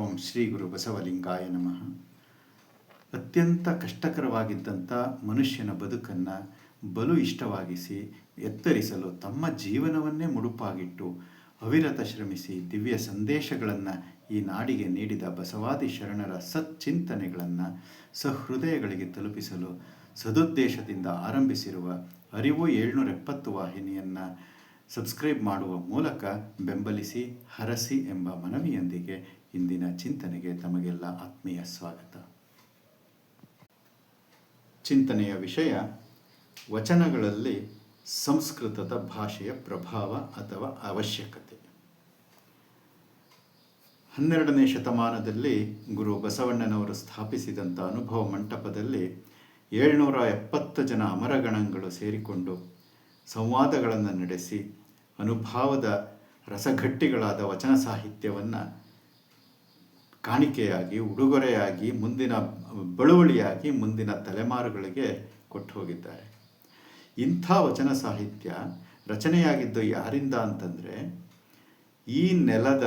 ಓಂ ಶ್ರೀ ಗುರು ಬಸವಲಿಂಗಾಯ ನಮಃ. ಅತ್ಯಂತ ಕಷ್ಟಕರವಾಗಿದ್ದಂಥ ಮನುಷ್ಯನ ಬದುಕನ್ನು ಬಲು ಇಷ್ಟವಾಗಿಸಿ ಎತ್ತರಿಸಲು ತಮ್ಮ ಜೀವನವನ್ನೇ ಮುಡುಪಾಗಿಟ್ಟು ಅವಿರತ ಶ್ರಮಿಸಿ ದಿವ್ಯ ಸಂದೇಶಗಳನ್ನು ಈ ನಾಡಿಗೆ ನೀಡಿದ ಬಸವಾದಿ ಶರಣರ ಸಚ್ಚಿಂತನೆಗಳನ್ನು ಸಹೃದಯಗಳಿಗೆ ತಲುಪಿಸಲು ಸದುದ್ದೇಶದಿಂದ ಆರಂಭಿಸಿರುವ ಅರಿವು ಏಳ್ನೂರ ಎಪ್ಪತ್ತು ವಾಹಿನಿಯನ್ನು ಸಬ್ಸ್ಕ್ರೈಬ್ ಮಾಡುವ ಮೂಲಕ ಬೆಂಬಲಿಸಿ, ಹರಸಿ ಎಂಬ ಮನವಿಯೊಂದಿಗೆ ಇಂದಿನ ಚಿಂತನೆಗೆ ತಮಗೆಲ್ಲ ಆತ್ಮೀಯ ಸ್ವಾಗತ. ಚಿಂತನೆಯ ವಿಷಯ, ವಚನಗಳಲ್ಲಿ ಸಂಸ್ಕೃತದ ಭಾಷೆಯ ಪ್ರಭಾವ ಅಥವಾ ಅವಶ್ಯಕತೆ. ಹನ್ನೆರಡನೇ ಶತಮಾನದಲ್ಲಿ ಗುರು ಬಸವಣ್ಣನವರು ಸ್ಥಾಪಿಸಿದಂಥ ಅನುಭವ ಮಂಟಪದಲ್ಲಿ ಏಳ್ನೂರ ಎಪ್ಪತ್ತು ಜನ ಅಮರಗಣಗಳು ಸೇರಿಕೊಂಡು ಸಂವಾದಗಳನ್ನು ನಡೆಸಿ ಅನುಭಾವದ ರಸಘಟ್ಟಿಗಳಾದ ವಚನ ಸಾಹಿತ್ಯವನ್ನು ಕಾಣಿಕೆಯಾಗಿ, ಉಡುಗೊರೆಯಾಗಿ, ಮುಂದಿನ ಬಳುವಳಿಯಾಗಿ ಮುಂದಿನ ತಲೆಮಾರುಗಳಿಗೆ ಕೊಟ್ಟು ಹೋಗಿದ್ದಾರೆ. ಇಂಥ ವಚನ ಸಾಹಿತ್ಯ ರಚನೆಯಾಗಿದ್ದು ಯಾರಿಂದ ಅಂತಂದರೆ, ಈ ನೆಲದ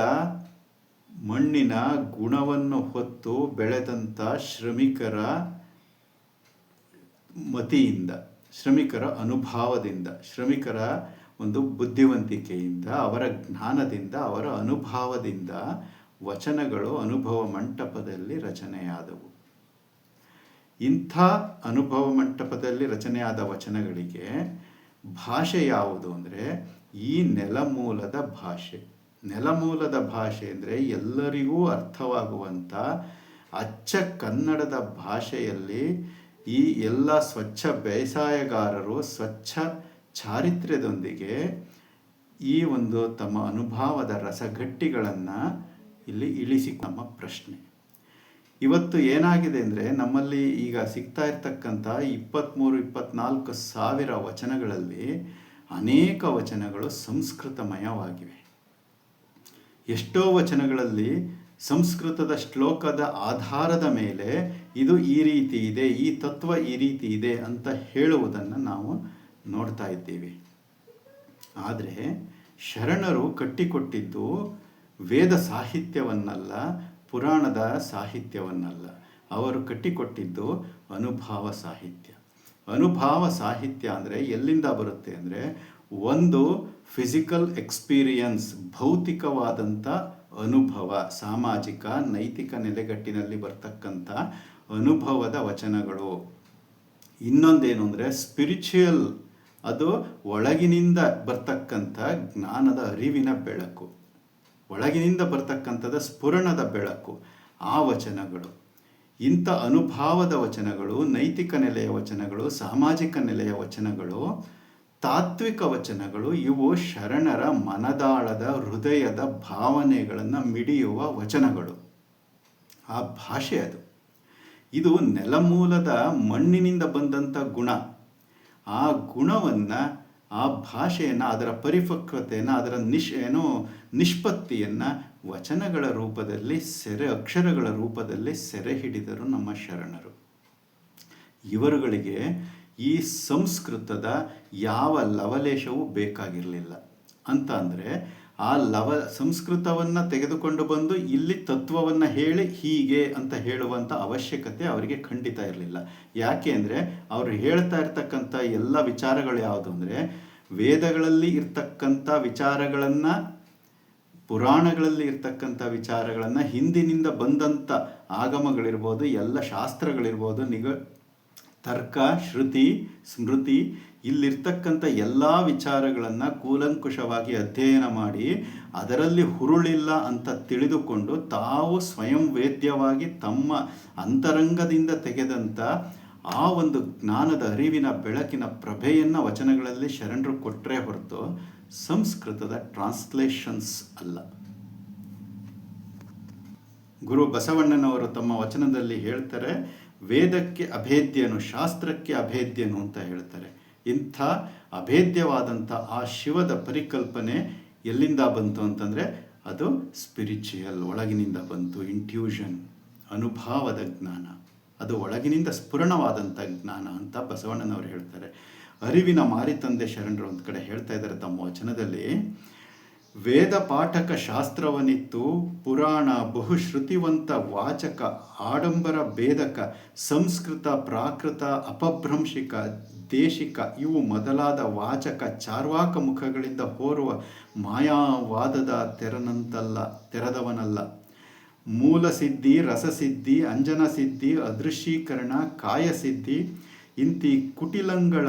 ಮಣ್ಣಿನ ಗುಣವನ್ನು ಹೊತ್ತು ಬೆಳೆದಂಥ ಶ್ರಮಿಕರ ಮತಿಯಿಂದ, ಶ್ರಮಿಕರ ಅನುಭಾವದಿಂದ, ಶ್ರಮಿಕರ ಒಂದು ಬುದ್ಧಿವಂತಿಕೆಯಿಂದ, ಅವರ ಜ್ಞಾನದಿಂದ, ಅವರ ಅನುಭಾವದಿಂದ ವಚನಗಳು ಅನುಭವ ಮಂಟಪದಲ್ಲಿ ರಚನೆಯಾದವು. ಇಂಥ ಅನುಭವ ಮಂಟಪದಲ್ಲಿ ರಚನೆಯಾದ ವಚನಗಳಿಗೆ ಭಾಷೆ ಯಾವುದು ಅಂದರೆ ಈ ನೆಲಮೂಲದ ಭಾಷೆ. ನೆಲಮೂಲದ ಭಾಷೆ ಅಂದರೆ ಎಲ್ಲರಿಗೂ ಅರ್ಥವಾಗುವಂಥ ಅಚ್ಚ ಕನ್ನಡದ ಭಾಷೆಯಲ್ಲಿ ಈ ಎಲ್ಲ ಸ್ವಚ್ಛ ಬೇಸಾಯಗಾರರು ಸ್ವಚ್ಛ ಚಾರಿತ್ರ್ಯದೊಂದಿಗೆ ಈ ಒಂದು ತಮ್ಮ ಅನುಭವದ ರಸಗಟ್ಟಿಗಳನ್ನು ಇಲ್ಲಿ ಇಳಿಸಿ ನಮ್ಮ ಪ್ರಶ್ನೆ. ಇವತ್ತು ಏನಾಗಿದೆ ಅಂದರೆ ನಮ್ಮಲ್ಲಿ ಈಗ ಸಿಗ್ತಾ ಇರ್ತಕ್ಕಂಥ ಇಪ್ಪತ್ತ್ಮೂರು ಇಪ್ಪತ್ತ್ನಾಲ್ಕು ಸಾವಿರ ವಚನಗಳಲ್ಲಿ ಅನೇಕ ವಚನಗಳು ಸಂಸ್ಕೃತಮಯವಾಗಿವೆ. ಎಷ್ಟೋ ವಚನಗಳಲ್ಲಿ ಸಂಸ್ಕೃತದ ಶ್ಲೋಕದ ಆಧಾರದ ಮೇಲೆ ಇದು ಈ ರೀತಿ ಇದೆ, ಈ ತತ್ವ ಈ ರೀತಿ ಇದೆ ಅಂತ ಹೇಳುವುದನ್ನು ನಾವು ನೋಡ್ತಾ ಇದ್ದೀವಿ. ಆದರೆ ಶರಣರು ಕಟ್ಟಿಕೊಟ್ಟಿದ್ದು ವೇದ ಸಾಹಿತ್ಯವನ್ನಲ್ಲ, ಪುರಾಣದ ಸಾಹಿತ್ಯವನ್ನಲ್ಲ. ಅವರು ಕಟ್ಟಿಕೊಟ್ಟಿದ್ದು ಅನುಭಾವ ಸಾಹಿತ್ಯ. ಅನುಭಾವ ಸಾಹಿತ್ಯ ಅಂದರೆ ಎಲ್ಲಿಂದ ಬರುತ್ತೆ ಅಂದರೆ ಒಂದು ಫಿಸಿಕಲ್ ಎಕ್ಸ್ಪೀರಿಯನ್ಸ್ ಭೌತಿಕವಾದಂಥ ಅನುಭವ, ಸಾಮಾಜಿಕ, ನೈತಿಕ ನೆಲೆಗಟ್ಟಿನಲ್ಲಿ ಬರ್ತಕ್ಕಂಥ ಅನುಭವದ ವಚನಗಳು. ಇನ್ನೊಂದೇನು ಅಂದರೆ ಸ್ಪಿರಿಚುಯಲ್ ಅದು ಒಳಗಿನಿಂದ ಬರ್ತಕ್ಕಂಥ ಜ್ಞಾನದ ಅರಿವಿನ ಬೆಳಕು. ಒಳಗಿನಿಂದ ಬರ್ತಕ್ಕಂಥದ ಸ್ಫುರಣದ ಬೆಳಕು, ಆ ವಚನಗಳು. ಇಂಥ ಅನುಭಾವದ ವಚನಗಳು, ನೈತಿಕ ನೆಲೆಯ ವಚನಗಳು, ಸಾಮಾಜಿಕ ನೆಲೆಯ ವಚನಗಳು, ತಾತ್ವಿಕ ವಚನಗಳು, ಇವು ಶರಣರ ಮನದಾಳದ ಹೃದಯದ ಭಾವನೆಗಳನ್ನು ಮಿಡಿಯುವ ವಚನಗಳು. ಆ ಭಾಷೆ ಅದು. ಇದು ನೆಲಮೂಲದ ಮಣ್ಣಿನಿಂದ ಬಂದಂಥ ಗುಣ. ಆ ಗುಣವನ್ನು ಆ ಭಾಷೆಯನ್ನು, ಅದರ ಪರಿಪಕ್ವತೆಯನ್ನು, ಅದರ ನಿಶ್ ಏನು ನಿಷ್ಪತ್ತಿಯನ್ನು ವಚನಗಳ ರೂಪದಲ್ಲಿ, ಸೆರೆ ಅಕ್ಷರಗಳ ರೂಪದಲ್ಲಿ ಸೆರೆ ಹಿಡಿದರು ನಮ್ಮ ಶರಣರು. ಇವರುಗಳಿಗೆ ಈ ಸಂಸ್ಕೃತದ ಯಾವ ಲವಲೇಶವೂ ಬೇಕಾಗಿರಲಿಲ್ಲ. ಅಂತ ಅಂದರೆ ಆ ಲವ ಸಂಸ್ಕೃತವನ್ನು ತೆಗೆದುಕೊಂಡು ಬಂದು ಇಲ್ಲಿ ತತ್ವವನ್ನು ಹೇಳಿ ಹೀಗೆ ಅಂತ ಹೇಳುವಂಥ ಅವಶ್ಯಕತೆ ಅವರಿಗೆ ಖಂಡಿತ ಇರಲಿಲ್ಲ. ಯಾಕೆ ಅಂದರೆ ಅವರು ಹೇಳ್ತಾ ಇರ್ತಕ್ಕಂಥ ಎಲ್ಲ ವಿಚಾರಗಳು ಯಾವುದು ಅಂದರೆ ವೇದಗಳಲ್ಲಿ ಇರ್ತಕ್ಕಂಥ ವಿಚಾರಗಳನ್ನು, ಪುರಾಣಗಳಲ್ಲಿ ಇರ್ತಕ್ಕಂಥ ವಿಚಾರಗಳನ್ನು, ಹಿಂದಿನಿಂದ ಬಂದಂಥ ಆಗಮಗಳಿರ್ಬೋದು, ಎಲ್ಲ ಶಾಸ್ತ್ರಗಳಿರ್ಬೋದು, ನಿಗ, ತರ್ಕ, ಶ್ರುತಿ, ಸ್ಮೃತಿ ಇಲ್ಲಿರ್ತಕ್ಕಂಥ ಎಲ್ಲ ವಿಚಾರಗಳನ್ನು ಕೂಲಂಕುಷವಾಗಿ ಅಧ್ಯಯನ ಮಾಡಿ ಅದರಲ್ಲಿ ಹುರುಳಿಲ್ಲ ಅಂತ ತಿಳಿದುಕೊಂಡು ತಾವು ಸ್ವಯಂ ವೇದ್ಯವಾಗಿ ತಮ್ಮ ಅಂತರಂಗದಿಂದ ತೆಗೆದಂಥ ಆ ಒಂದು ಜ್ಞಾನದ ಅರಿವಿನ ಬೆಳಕಿನ ಪ್ರಭೆಯನ್ನು ವಚನಗಳಲ್ಲಿ ಶರಣರು ಕೊಟ್ಟರೆ ಹೊರತು ಸಂಸ್ಕೃತದ ಟ್ರಾನ್ಸ್ಲೇಷನ್ಸ್ ಅಲ್ಲ. ಗುರು ಬಸವಣ್ಣನವರು ತಮ್ಮ ವಚನದಲ್ಲಿ ಹೇಳ್ತಾರೆ, ವೇದಕ್ಕೆ ಅಭೇದ್ಯನು, ಶಾಸ್ತ್ರಕ್ಕೆ ಅಭೇದ್ಯನು ಅಂತ ಹೇಳ್ತಾರೆ. ಇಂಥ ಅಭೇದ್ಯವಾದಂಥ ಆ ಶಿವದ ಪರಿಕಲ್ಪನೆ ಎಲ್ಲಿಂದ ಬಂತು ಅಂತಂದರೆ ಅದು ಸ್ಪಿರಿಚುಯಲ್ ಒಳಗಿನಿಂದ ಬಂತು ಇಂಟ್ಯೂಷನ್ ಅನುಭಾವದ ಜ್ಞಾನ. ಅದು ಒಳಗಿನಿಂದ ಸ್ಫುರಣವಾದಂಥ ಜ್ಞಾನ ಅಂತ ಬಸವಣ್ಣನವರು ಹೇಳ್ತಾರೆ. ಅರಿವಿನ ಮಾರಿತಂದೆ ಶರಣರು ಒಂದು ಕಡೆ ಹೇಳ್ತಾ ಇದ್ದಾರೆ ತಮ್ಮ ವಚನದಲ್ಲಿ. ವೇದ ಪಾಠಕ ಶಾಸ್ತ್ರವನಿತ್ತು, ಪುರಾಣ ಬಹುಶ್ರುತಿವಂತ ವಾಚಕ, ಆಡಂಬರ ಭೇದಕ, ಸಂಸ್ಕೃತ ಪ್ರಾಕೃತ ಅಪಭ್ರಂಶಿಕ, ದೇಶಿಕ ಇವು ಮೊದಲಾದ ವಾಚಕ ಚಾರ್ವಾಕ ಮುಖಗಳಿಂದ ಹೋರುವ ಮಾಯಾವಾದದ ತೆರನಂತಲ್ಲ, ತೆರೆದವನಲ್ಲ. ಮೂಲಸಿದ್ಧಿ, ರಸಸಿದ್ಧಿ, ಅಂಜನಸಿದ್ಧಿ, ಅದೃಶ್ಯೀಕರಣ, ಕಾಯಸಿದ್ಧಿ, ಇಂತಿ ಕುಟಿಲಂಗಳ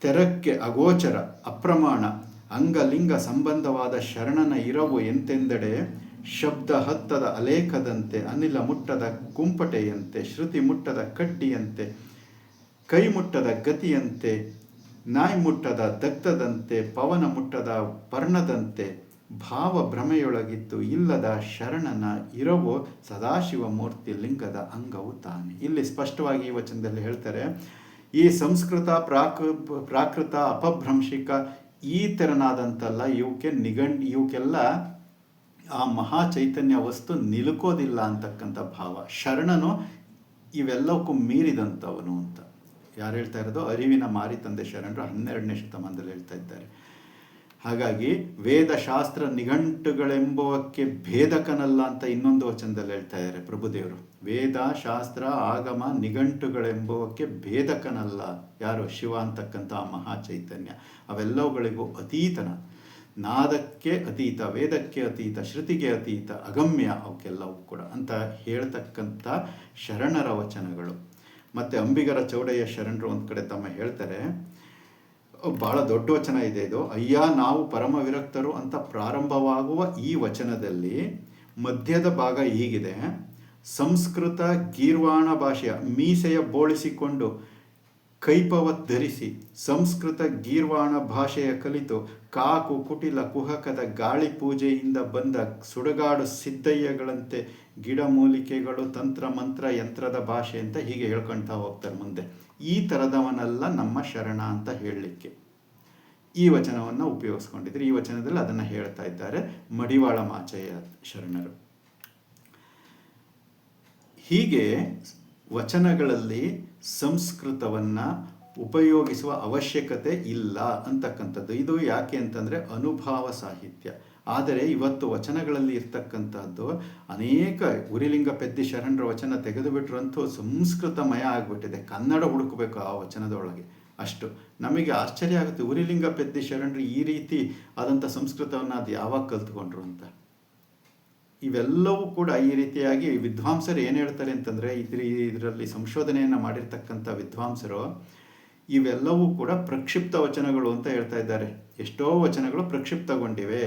ತೆರಕ್ಕೆ ಅಗೋಚರ, ಅಪ್ರಮಾಣ ಅಂಗಲಿಂಗ ಸಂಬಂಧವಾದ ಶರಣನ ಇರವು ಎಂತೆಂದೆಡೆ? ಶಬ್ದ ಹತ್ತದ ಅಲೇಖದಂತೆ, ಅನಿಲ ಮುಟ್ಟದ ಕುಂಪಟೆಯಂತೆ ಶ್ರುತಿ ಮುಟ್ಟದ ಕಡ್ಡಿಯಂತೆ ಕೈ ಮುಟ್ಟದ ಗತಿಯಂತೆ, ನಾಯಿ ಮುಟ್ಟದ ದಗ್ಧದಂತೆ, ಪವನ ಮುಟ್ಟದ ಪರ್ಣದಂತೆ ಭಾವ ಭ್ರಮೆಯೊಳಗಿದ್ದು ಇಲ್ಲದ ಶರಣನ ಇರವು ಸದಾಶಿವ ಮೂರ್ತಿ ಲಿಂಗದ ಅಂಗವು ತಾನೆ. ಇಲ್ಲಿ ಸ್ಪಷ್ಟವಾಗಿ ಈ ವಚನದಲ್ಲಿ ಹೇಳ್ತಾರೆ, ಈ ಸಂಸ್ಕೃತ ಪ್ರಾಕೃ ಪ್ರಾಕೃತ ಅಪಭ್ರಂಶಿಕ ಈ ತೆರನಾದಂತಲ್ಲ, ಇವಕ್ಕೆ ನಿಗಂಡ್, ಇವಕ್ಕೆಲ್ಲ ಆ ಮಹಾ ಚೈತನ್ಯ ವಸ್ತು ನಿಲುಕೋದಿಲ್ಲ ಅಂತಕ್ಕಂಥ ಭಾವ. ಶರಣನು ಇವೆಲ್ಲಕ್ಕೂ ಮೀರಿದಂಥವನು ಅಂತ. ಯಾರು ಹೇಳ್ತಾ ಇರೋದು? ಅರಿವಿನ ಮಾರಿ ತಂದೆ ಶರಣರು ಹನ್ನೆರಡನೇ ಶತಮಾನದಲ್ಲಿ ಹೇಳ್ತಾ ಇದ್ದಾರೆ. ಹಾಗಾಗಿ ವೇದ ಶಾಸ್ತ್ರ ನಿಘಂಟುಗಳೆಂಬುವಕ್ಕೆ ಭೇದಕನಲ್ಲ ಅಂತ ಇನ್ನೊಂದು ವಚನದಲ್ಲಿ ಹೇಳ್ತಾ ಇದ್ದಾರೆ ಪ್ರಭುದೇವರು. ವೇದ ಶಾಸ್ತ್ರ ಆಗಮ ನಿಘಂಟುಗಳೆಂಬುವಕ್ಕೆ ಭೇದಕನಲ್ಲ. ಯಾರು? ಶಿವ ಅಂತಕ್ಕಂಥ ಮಹಾ ಚೈತನ್ಯ ಅವೆಲ್ಲವುಗಳಿಗೂ ಅತೀತನ. ನಾದಕ್ಕೆ ಅತೀತ, ವೇದಕ್ಕೆ ಅತೀತ ಶ್ರುತಿಗೆ ಅತೀತ, ಅಗಮ್ಯ ಅವಕ್ಕೆಲ್ಲವೂ ಕೂಡ ಅಂತ ಹೇಳ್ತಕ್ಕಂಥ ಶರಣರ ವಚನಗಳು. ಮತ್ತು ಅಂಬಿಗರ ಚೌಡಯ್ಯ ಶರಣರು ಒಂದು ಕಡೆ ತಮ್ಮ ಹೇಳ್ತಾರೆ ಭಾಳ ದೊಡ್ಡ ವಚನ ಇದೆ ಇದು. ಅಯ್ಯ, ನಾವು ಪರಮ ವಿರಕ್ತರು ಅಂತ ಪ್ರಾರಂಭವಾಗುವ ಈ ವಚನದಲ್ಲಿ ಮಧ್ಯದ ಭಾಗ ಹೀಗಿದೆ. ಸಂಸ್ಕೃತ ಗೀರ್ವಾಣ ಭಾಷೆಯ ಮೀಸೆಯ ಬೋಳಿಸಿಕೊಂಡು ಕೈಪವತ್ ಧರಿಸಿ ಸಂಸ್ಕೃತ ಗೀರ್ವಾಣ ಭಾಷೆಯ ಕಲಿತು ಕಾಕು ಕುಟಿಲ ಕುಹಕದ ಗಾಳಿ ಪೂಜೆಯಿಂದ ಬಂದ ಸುಡಗಾಡು ಸಿದ್ದಯ್ಯಗಳಂತೆ ಗಿಡಮೂಲಿಕೆಗಳು ತಂತ್ರ ಮಂತ್ರ ಯಂತ್ರದ ಭಾಷೆ ಅಂತ ಹೀಗೆ ಹೇಳ್ಕೊಳ್ತಾ ಹೋಗ್ತಾರೆ ಮುಂದೆ. ಈ ಥರದವನೆಲ್ಲ ನಮ್ಮ ಶರಣ ಅಂತ ಹೇಳಲಿಕ್ಕೆ. ಈ ವಚನವನ್ನು ಉಪಯೋಗಿಸ್ಕೊಂಡಿದ್ರು. ಈ ವಚನದಲ್ಲಿ ಅದನ್ನು ಹೇಳ್ತಾ ಇದ್ದಾರೆ ಮಡಿವಾಳ ಮಾಚಯ್ಯ ಶರಣರು. ಹೀಗೆ ವಚನಗಳಲ್ಲಿ ಸಂಸ್ಕೃತವನ್ನು ಉಪಯೋಗಿಸುವ ಅವಶ್ಯಕತೆ ಇಲ್ಲ ಅಂತಕ್ಕಂಥದ್ದು. ಇದು ಯಾಕೆ ಅಂತಂದರೆ ಅನುಭಾವ ಸಾಹಿತ್ಯ. ಆದರೆ ಇವತ್ತು ವಚನಗಳಲ್ಲಿ ಇರ್ತಕ್ಕಂಥದ್ದು ಅನೇಕ ಉರಿಲಿಂಗ ಪೆದ್ದಿ ಶರಣರ ವಚನ ತೆಗೆದುಬಿಟ್ರಂತೂ ಸಂಸ್ಕೃತಮಯ ಆಗಿಬಿಟ್ಟಿದೆ. ಕನ್ನಡ ಹುಡುಕಬೇಕು ಆ ವಚನದೊಳಗೆ ಅಷ್ಟು. ನಮಗೆ ಆಶ್ಚರ್ಯ ಆಗುತ್ತೆ, ಉರಿಲಿಂಗ ಪೆದ್ದಿ ಶರಣರು ಈ ರೀತಿ ಆದಂಥ ಸಂಸ್ಕೃತವನ್ನು ಅದು ಯಾವಾಗ ಕಲ್ತ್ಕೊಂಡ್ರು ಅಂತ. ಇವೆಲ್ಲವೂ ಕೂಡ ಈ ರೀತಿಯಾಗಿ ವಿದ್ವಾಂಸರು ಏನು ಹೇಳ್ತಾರೆ ಅಂತಂದರೆ ಇದ್ರ ಇದರಲ್ಲಿ ಸಂಶೋಧನೆಯನ್ನು ಮಾಡಿರ್ತಕ್ಕಂಥ ವಿದ್ವಾಂಸರು, ಇವೆಲ್ಲವೂ ಕೂಡ ಪ್ರಕ್ಷಿಪ್ತ ವಚನಗಳು ಅಂತ ಹೇಳ್ತಾ ಇದ್ದಾರೆ. ಎಷ್ಟೋ ವಚನಗಳು ಪ್ರಕ್ಷಿಪ್ತಗೊಂಡಿವೆ.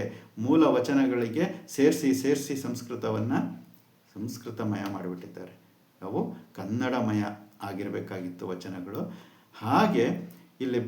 ಮೂಲ ವಚನಗಳಿಗೆ ಸೇರಿಸಿ ಸೇರಿಸಿ ಸಂಸ್ಕೃತವನ್ನು ಸಂಸ್ಕೃತಮಯ ಮಾಡಿಬಿಟ್ಟಿದ್ದಾರೆ. ಅವು ಕನ್ನಡಮಯ ಆಗಿರಬೇಕಾಗಿತ್ತು ವಚನಗಳು. ಹಾಗೆ ಇಲ್ಲಿ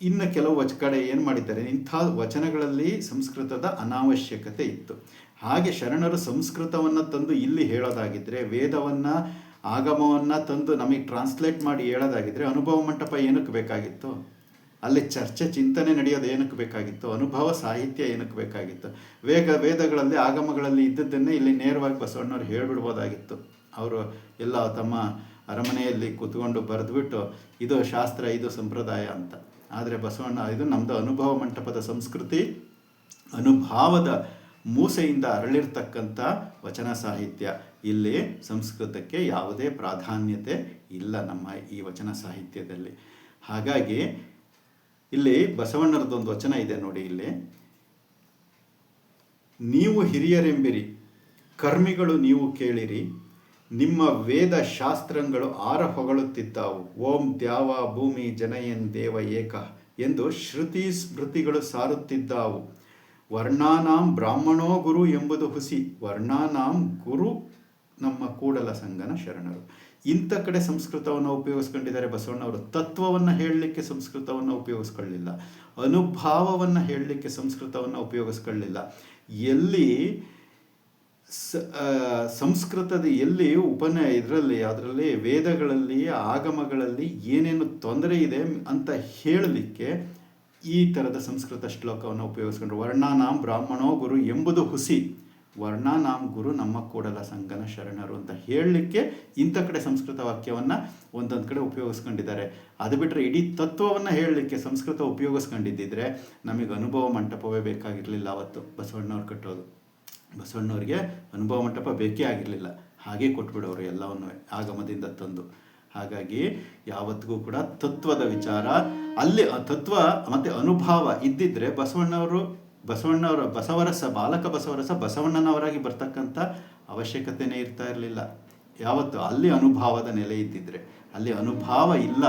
ಇನ್ನು ಕೆಲವು ವಚ ಕಡೆ ಏನು ಮಾಡಿದ್ದಾರೆ, ಇಂಥ ವಚನಗಳಲ್ಲಿ ಸಂಸ್ಕೃತದ ಅನಾವಶ್ಯಕತೆ ಇತ್ತು. ಹಾಗೆ ಶರಣರು ಸಂಸ್ಕೃತವನ್ನು ತಂದು ಇಲ್ಲಿ ಹೇಳೋದಾಗಿದ್ದರೆ ವೇದವನ್ನು, ಆಗಮವನ್ನು ತಂದು ನಮಗೆ ಟ್ರಾನ್ಸ್ಲೇಟ್ ಮಾಡಿ ಹೇಳೋದಾಗಿದ್ದರೆ ಅನುಭವ ಮಂಟಪ ಏನಕ್ಕೆ ಬೇಕಾಗಿತ್ತು? ಅಲ್ಲಿ ಚರ್ಚೆ, ಚಿಂತನೆ ನಡೆಯೋದು ಏನಕ್ಕೆ ಬೇಕಾಗಿತ್ತು? ಅನುಭವ, ಸಾಹಿತ್ಯ ಏನಕ್ಕೆ ಬೇಕಾಗಿತ್ತು? ವೇಗ, ವೇದಗಳಲ್ಲಿ, ಆಗಮಗಳಲ್ಲಿ ಇದ್ದದ್ದನ್ನೇ ಇಲ್ಲಿ ನೇರವಾಗಿ ಬಸವಣ್ಣವ್ರು ಹೇಳಿಬಿಡ್ಬೋದಾಗಿತ್ತು. ಅವರು ಎಲ್ಲ ತಮ್ಮ ಅರಮನೆಯಲ್ಲಿ ಕೂತ್ಕೊಂಡು ಬರೆದ್ಬಿಟ್ಟು, ಇದು ಶಾಸ್ತ್ರ, ಇದು ಸಂಪ್ರದಾಯ ಅಂತ. ಆದರೆ ಬಸವಣ್ಣ, ಇದು ನಮ್ಮದು ಅನುಭವ ಮಂಟಪದ ಸಂಸ್ಕೃತಿ, ಅನುಭಾವದ ಮೂಸೆಯಿಂದ ಅರಳಿರ್ತಕ್ಕಂಥ ವಚನ ಸಾಹಿತ್ಯ. ಇಲ್ಲಿ ಸಂಸ್ಕೃತಕ್ಕೆ ಯಾವುದೇ ಪ್ರಾಧಾನ್ಯತೆ ಇಲ್ಲ ನಮ್ಮ ಈ ವಚನ ಸಾಹಿತ್ಯದಲ್ಲಿ. ಹಾಗಾಗಿ ಇಲ್ಲಿ ಬಸವಣ್ಣರದೊಂದು ವಚನ ಇದೆ ನೋಡಿ ಇಲ್ಲಿ. ನೀವು ಹಿರಿಯರೆಂಬಿರಿ, ಕರ್ಮಿಗಳು ನೀವು ಕೇಳಿರಿ. ನಿಮ್ಮ ವೇದ ಶಾಸ್ತ್ರಗಳು ಆರ ಹೊಗಳುತ್ತಿದ್ದಾವು. ಓಂ ದ್ಯಾವ ಭೂಮಿ ಜನಯನ್ ದೇವ ಏಕ ಎಂದು ಶ್ರುತಿ ಸ್ಮೃತಿಗಳು ಸಾರುತ್ತಿದ್ದಾವು. ವರ್ಣಾನಾಂ ಬ್ರಾಹ್ಮಣೋ ಗುರು ಎಂಬುದು ಹುಸಿ. ವರ್ಣಾನಾಂ ಗುರು ನಮ್ಮ ಕೂಡಲ ಸಂಗನ ಶರಣರು. ಇಂಥ ಕಡೆ ಸಂಸ್ಕೃತವನ್ನು ಉಪಯೋಗಿಸ್ಕೊಂಡಿದ್ದಾರೆ ಬಸವಣ್ಣವರು. ತತ್ವವನ್ನು ಹೇಳಲಿಕ್ಕೆ ಸಂಸ್ಕೃತವನ್ನು ಉಪಯೋಗಿಸ್ಕೊಳ್ಳಿಲ್ಲ. ಅನುಭಾವವನ್ನು ಹೇಳಲಿಕ್ಕೆ ಸಂಸ್ಕೃತವನ್ನು ಉಪಯೋಗಿಸ್ಕೊಳ್ಳಿಲ್ಲ. ಎಲ್ಲಿ ಸಂಸ್ಕೃತದ ಎಲ್ಲಿ ಉಪನ, ಇದರಲ್ಲಿ, ಅದರಲ್ಲಿ ವೇದಗಳಲ್ಲಿ, ಆಗಮಗಳಲ್ಲಿ ಏನೇನು ತೊಂದರೆ ಇದೆ ಅಂತ ಹೇಳಲಿಕ್ಕೆ ಈ ಥರದ ಸಂಸ್ಕೃತ ಶ್ಲೋಕವನ್ನು ಉಪಯೋಗಿಸ್ಕೊಂಡ್ರು. ವರ್ಣಾನಾಂ ಬ್ರಾಹ್ಮಣೋ ಗುರು ಎಂಬುದು ಹುಸಿ. ವರ್ಣಾನಾಂ ಗುರು ನಮ್ಮ ಕೂಡಲ ಸಂಗನ ಶರಣರು ಅಂತ ಹೇಳಲಿಕ್ಕೆ ಇಂಥ ಕಡೆ ಸಂಸ್ಕೃತ ವಾಕ್ಯವನ್ನು ಒಂದೊಂದು ಕಡೆ ಉಪಯೋಗಿಸ್ಕೊಂಡಿದ್ದಾರೆ. ಅದು ಬಿಟ್ಟರೆ ಇಡೀ ತತ್ವವನ್ನು ಹೇಳಲಿಕ್ಕೆ ಸಂಸ್ಕೃತ ಉಪಯೋಗಿಸ್ಕೊಂಡಿದ್ದಿದ್ರೆ ನಮಗೆ ಅನುಭವ ಮಂಟಪವೇ ಬೇಕಾಗಿರಲಿಲ್ಲ ಅವತ್ತು. ಬಸವಣ್ಣವ್ರು ಕಟ್ಟೋದು. ಬಸವಣ್ಣವ್ರಿಗೆ ಅನುಭವ ಮಂಟಪ ಬೇಕೇ ಆಗಿರಲಿಲ್ಲ. ಹಾಗೆ ಕೊಟ್ಬಿಡೋರು ಎಲ್ಲವನ್ನೂ ಆಗಮದಿಂದ ತಂದು. ಹಾಗಾಗಿ ಯಾವತ್ತಿಗೂ ಕೂಡ ತತ್ವದ ವಿಚಾರ, ಅಲ್ಲಿ ತತ್ವ ಮತ್ತು ಅನುಭವ ಇದ್ದಿದ್ರೆ ಬಸವಣ್ಣವರು, ಬಸವಣ್ಣವರ, ಬಸವರಸ, ಬಾಲಕ ಬಸವರಸ ಬಸವಣ್ಣನವರಾಗಿ ಬರ್ತಕ್ಕಂಥ ಅವಶ್ಯಕತೆನೇ ಇರ್ತಾ ಇರಲಿಲ್ಲ. ಯಾವತ್ತು? ಅಲ್ಲಿ ಅನುಭವದ ನೆಲೆ ಇದ್ದಿದ್ರೆ. ಅಲ್ಲಿ ಅನುಭವ ಇಲ್ಲ.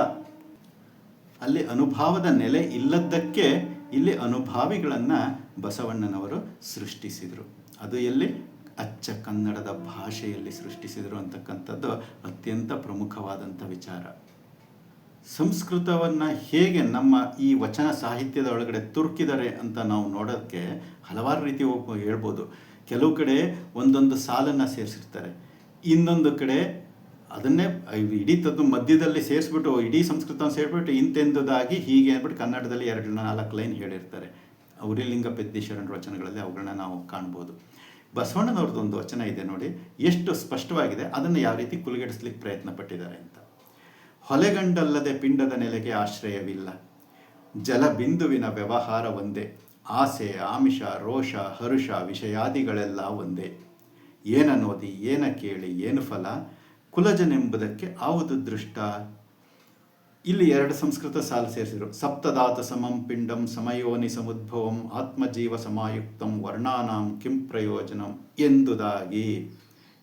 ಅಲ್ಲಿ ಅನುಭವದ ನೆಲೆ ಇಲ್ಲದ್ದಕ್ಕೆ ಇಲ್ಲಿ ಅನುಭಾವಿಗಳನ್ನು ಬಸವಣ್ಣನವರು ಸೃಷ್ಟಿಸಿದರು. ಅದು ಎಲ್ಲಿ? ಅಚ್ಚ ಕನ್ನಡದ ಭಾಷೆಯಲ್ಲಿ ಸೃಷ್ಟಿಸಿದರು ಅಂತಕ್ಕಂಥದ್ದು ಅತ್ಯಂತ ಪ್ರಮುಖವಾದಂಥ ವಿಚಾರ. ಸಂಸ್ಕೃತವನ್ನು ಹೇಗೆ ನಮ್ಮ ಈ ವಚನ ಸಾಹಿತ್ಯದ ಒಳಗಡೆ ತುರುಕಿದ್ದಾರೆ ಅಂತ ನಾವು ನೋಡೋಕ್ಕೆ ಹಲವಾರು ರೀತಿ ಹೇಳ್ಬೋದು. ಕೆಲವು ಕಡೆ ಒಂದೊಂದು ಸಾಲನ್ನು ಸೇರಿಸಿರ್ತಾರೆ. ಇನ್ನೊಂದು ಕಡೆ ಅದನ್ನೇ ಇಡೀ ತದ್ದು ಮಧ್ಯದಲ್ಲಿ ಸೇರಿಸ್ಬಿಟ್ಟು ಇಡೀ ಸಂಸ್ಕೃತವನ್ನು ಸೇರಿಬಿಟ್ಟು ಇಂತೆಂದುದಾಗಿ ಹೀಗೆ ಅಂದ್ಬಿಟ್ಟು ಕನ್ನಡದಲ್ಲಿ ಎರಡು ನಾಲ್ಕು ಲೈನ್ ಹೇಳಿರ್ತಾರೆ. ಅವರಿಲಿಂಗ ಪೆದ್ದೀಶ್ವರನ ವಚನಗಳಲ್ಲಿ ಅವುಗಳನ್ನ ನಾವು ಕಾಣ್ಬೋದು. ಬಸವಣ್ಣನವ್ರದ್ದು ಒಂದು ವಚನ ಇದೆ ನೋಡಿ, ಎಷ್ಟು ಸ್ಪಷ್ಟವಾಗಿದೆ, ಅದನ್ನು ಯಾವ ರೀತಿ ಕುಲಗೆಡಿಸ್ಲಿಕ್ಕೆ ಪ್ರಯತ್ನ ಪಟ್ಟಿದ್ದಾರೆ ಅಂತ. ಹೊಲೆಗಂಡಲ್ಲದೆ ಪಿಂಡದ ನೆಲೆಗೆ ಆಶ್ರಯವಿಲ್ಲ. ಜಲಬಿಂದುವಿನ ವ್ಯವಹಾರ ಒಂದೇ. ಆಸೆ, ಆಮಿಷ, ರೋಷ, ಹರುಷ, ವಿಷಯಾದಿಗಳೆಲ್ಲ ಒಂದೇ. ಏನನ್ನೋದಿ, ಏನ ಕೇಳಿ, ಏನು ಫಲ? ಕುಲಜನೆಂಬುದಕ್ಕೆ ಆವುದು ದೃಷ್ಟ. ಇಲ್ಲಿ ಎರಡು ಸಂಸ್ಕೃತ ಸಾಲು ಸೇರಿಸಿದರು. ಸಪ್ತದಾತ ಸಮಂ ಪಿಂಡಂ ಸಮಯೋನಿ ಸಮುದ್ಭವಂ ಆತ್ಮಜೀವ ಸಮಾಯುಕ್ತಂ ವರ್ಣಾನಾಂ ಕಿಂ ಪ್ರಯೋಜನಂ ಎಂದುದಾಗಿ.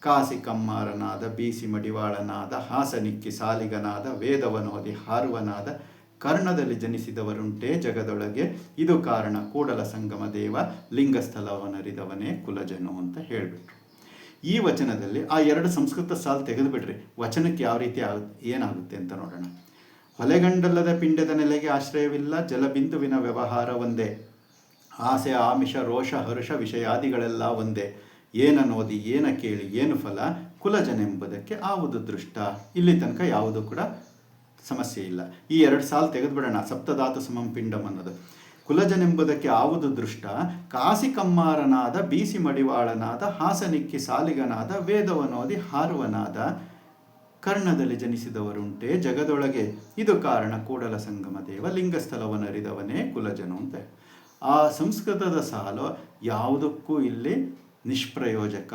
ಕಾಸಿ ಕಮ್ಮಾರನಾದ ಬೀಸಿ ಮಡಿವಾಳನಾದ, ಹಾಸನಿಕ್ಕಿ ಸಾಲಿಗನಾದ, ವೇದವನೋದಿ ಹಾರುವನಾದ, ಕರ್ಣದಲ್ಲಿ ಜನಿಸಿದವರುಂಟೇ ಜಗದೊಳಗೆ. ಇದು ಕಾರಣ ಕೂಡಲ ಸಂಗಮ ದೇವ ಲಿಂಗಸ್ಥಲವನರಿದವನೇ ಕುಲಜನು ಅಂತ ಹೇಳಿಬಿಟ್ರು. ಈ ವಚನದಲ್ಲಿ ಆ ಎರಡು ಸಂಸ್ಕೃತ ಸಾಲು ತೆಗೆದುಬಿಡ್ರಿ. ವಚನಕ್ಕೆ ಯಾವ ರೀತಿ ಆಗ ಏನಾಗುತ್ತೆ ಅಂತ ನೋಡೋಣ. ಹೊಲೆಗಂಡಲ್ಲದ ಪಿಂಡದ ನೆಲೆಗೆ ಆಶ್ರಯವಿಲ್ಲ, ಜಲಬಿಂದುವಿನ ವ್ಯವಹಾರ ಒಂದೇ. ಆಸೆ, ಆಮಿಷ, ರೋಷ, ಹರುಷ, ವಿಷಯಾದಿಗಳೆಲ್ಲ ಒಂದೇ. ಏನ ನೋದಿ ಏನ ಕೇಳಿ, ಏನು ಫಲ? ಕುಲಜನೆಂಬುದಕ್ಕೆ ಆವುದು ದೃಷ್ಟ. ಇಲ್ಲಿ ತನಕ ಯಾವುದು ಕೂಡ ಸಮಸ್ಯೆ ಇಲ್ಲ. ಈ ಎರಡು ಸಾಲು ತೆಗೆದುಬಿಡೋಣ. ಸಪ್ತಧಾತು ಸಮಂ ಪಿಂಡಂ ಅನ್ನೋದು. ಕುಲಜನೆಂಬುದಕ್ಕೆ ಆವುದು ದೃಷ್ಟ. ಕಾಸಿ ಕಮ್ಮಾರನಾದ, ಬೀಸಿ ಮಡಿವಾಳನಾದ, ಹಾಸನಿಕ್ಕಿ ಸಾಲಿಗನಾದ, ವೇದವನೋದಿ ಹಾರುವನಾದ ಕರ್ಣದಲ್ಲಿ ಜನಿಸಿದವರುಂಟೆ ಜಗದೊಳಗೆ. ಇದು ಕಾರಣ ಕೂಡಲ ಸಂಗಮ ದೇವ ಲಿಂಗಸ್ಥಲವನರಿದವನೇ ಕುಲಜನು ಅಂತ. ಆ ಸಂಸ್ಕೃತದ ಸಾಲು ಯಾವುದಕ್ಕೂ ಇಲ್ಲಿ ನಿಷ್ಪ್ರಯೋಜಕ.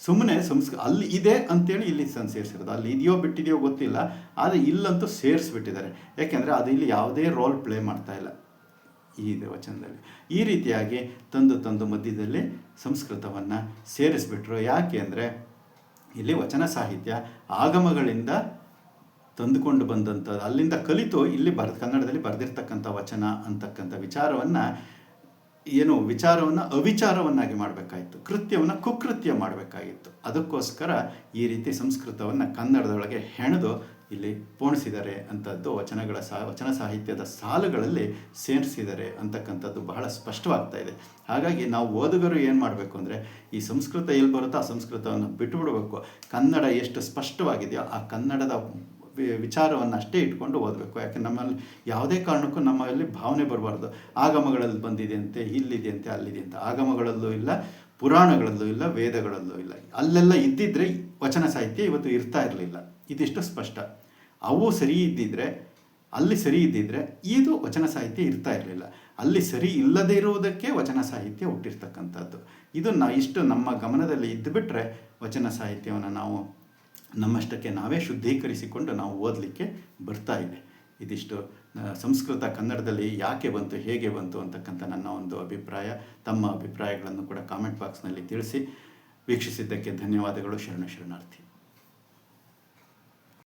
ಸುಮ್ಮನೆ ಸಂಸ್ಕ, ಅಲ್ಲಿ ಇದೆ ಅಂತೇಳಿ ಇಲ್ಲಿ ಸನ್ ಸೇರಿಸಿರೋದು. ಅಲ್ಲಿ ಇದೆಯೋ ಬಿಟ್ಟಿದೆಯೋ ಗೊತ್ತಿಲ್ಲ, ಆದರೆ ಇಲ್ಲಂತೂ ಸೇರಿಸ್ಬಿಟ್ಟಿದ್ದಾರೆ. ಯಾಕೆಂದರೆ ಅದು ಇಲ್ಲಿ ಯಾವುದೇ ರೋಲ್ ಪ್ಲೇ ಮಾಡ್ತಾ ಇಲ್ಲ ಈ ದೇವಚನದಲ್ಲಿ ವಚನದಲ್ಲಿ ಈ ರೀತಿಯಾಗಿ ತಂದು ತಂದು ಮಧ್ಯದಲ್ಲಿ ಸಂಸ್ಕೃತವನ್ನು ಸೇರಿಸ್ಬಿಟ್ರು. ಯಾಕೆ ಅಂದರೆ ಇಲ್ಲಿ ವಚನ ಸಾಹಿತ್ಯ ಆಗಮಗಳಿಂದ ತಂದುಕೊಂಡು ಬಂದಂಥದ್ದು ಅಲ್ಲಿಂದ ಕಲಿತು ಇಲ್ಲಿ ಬರ್ ಕನ್ನಡದಲ್ಲಿ ಬರೆದಿರ್ತಕ್ಕಂಥ ವಚನ ಅಂತಕ್ಕಂಥ ವಿಚಾರವನ್ನು, ಏನು ವಿಚಾರವನ್ನು ಅವಿಚಾರವನ್ನಾಗಿ ಮಾಡಬೇಕಾಗಿತ್ತು ಕೃತ್ಯವನ್ನು ಕುಕೃತ್ಯ ಮಾಡಬೇಕಾಗಿತ್ತು. ಅದಕ್ಕೋಸ್ಕರ ಈ ರೀತಿ ಸಂಸ್ಕೃತವನ್ನು ಕನ್ನಡದೊಳಗೆ ಹೆಣೆದು ಇಲ್ಲಿ ಪೋಣಿಸಿದ್ದಾರೆ ಅಂಥದ್ದು ವಚನಗಳ ಸಾ, ವಚನ ಸಾಹಿತ್ಯದ ಸಾಲುಗಳಲ್ಲಿ ಸೇರಿಸಿದ್ದಾರೆ ಅಂತಕ್ಕಂಥದ್ದು ಬಹಳ ಸ್ಪಷ್ಟವಾಗ್ತಾ ಇದೆ. ಹಾಗಾಗಿ ನಾವು ಓದುಗರು ಏನು ಮಾಡಬೇಕು ಅಂದರೆ, ಈ ಸಂಸ್ಕೃತ ಎಲ್ಲಿ ಬರುತ್ತೋ ಆ ಸಂಸ್ಕೃತವನ್ನು ಬಿಟ್ಟುಬಿಡಬೇಕು. ಕನ್ನಡ ಎಷ್ಟು ಸ್ಪಷ್ಟವಾಗಿದೆಯೋ ಆ ಕನ್ನಡದ ವಿಚಾರವನ್ನು ಅಷ್ಟೇ ಇಟ್ಕೊಂಡು ಓದಬೇಕು. ಯಾಕೆ ನಮ್ಮಲ್ಲಿ ಯಾವುದೇ ಕಾರಣಕ್ಕೂ ನಮ್ಮಲ್ಲಿ ಭಾವನೆ ಬರಬಾರ್ದು. ಆಗಮಗಳಲ್ಲಿ ಬಂದಿದೆ ಅಂತೆ, ಇಲ್ಲಿದೆ ಅಂತೆ, ಅಲ್ಲಿದೆ ಅಂತ. ಆಗಮಗಳಲ್ಲೂ ಇಲ್ಲ, ಪುರಾಣಗಳಲ್ಲೂ ಇಲ್ಲ, ವೇದಗಳಲ್ಲೂ ಇಲ್ಲ. ಅಲ್ಲೆಲ್ಲ ಇದ್ದಿದ್ರೆ ವಚನ ಸಾಹಿತ್ಯ ಇವತ್ತು ಇರ್ತಾ ಇರಲಿಲ್ಲ. ಇದಿಷ್ಟು ಸ್ಪಷ್ಟ. ಅವು ಸರಿ ಇದ್ದಿದ್ರೆ, ಅಲ್ಲಿ ಸರಿ ಇದ್ದಿದ್ರೆ ಇದು ವಚನ ಸಾಹಿತ್ಯ ಇರ್ತಾ ಇರಲಿಲ್ಲ. ಅಲ್ಲಿ ಸರಿ ಇಲ್ಲದೇ ಇರುವುದಕ್ಕೆ ವಚನ ಸಾಹಿತ್ಯ ಹುಟ್ಟಿರ್ತಕ್ಕಂಥದ್ದು. ಇದು ನಾ, ಇಷ್ಟು ನಮ್ಮ ಗಮನದಲ್ಲಿ ಇದ್ದುಬಿಟ್ರೆ ವಚನ ಸಾಹಿತ್ಯವನ್ನು ನಾವು ನಮ್ಮಷ್ಟಕ್ಕೆ ನಾವೇ ಶುದ್ಧೀಕರಿಸಿಕೊಂಡು ನಾವು ಓದಲಿಕ್ಕೆ ಬರ್ತಾ ಇದೆ. ಇದಿಷ್ಟು ಸಂಸ್ಕೃತ ಕನ್ನಡದಲ್ಲಿ ಯಾಕೆ ಬಂತು, ಹೇಗೆ ಬಂತು ಅಂತಕ್ಕಂಥ ನನ್ನ ಒಂದು ಅಭಿಪ್ರಾಯ. ತಮ್ಮ ಅಭಿಪ್ರಾಯಗಳನ್ನು ಕೂಡ ಕಾಮೆಂಟ್ ಬಾಕ್ಸ್ನಲ್ಲಿ ತಿಳಿಸಿ. ವೀಕ್ಷಿಸಿದ್ದಕ್ಕೆ ಧನ್ಯವಾದಗಳು. ಶರಣ ಶರಣಾರ್ಥಿ.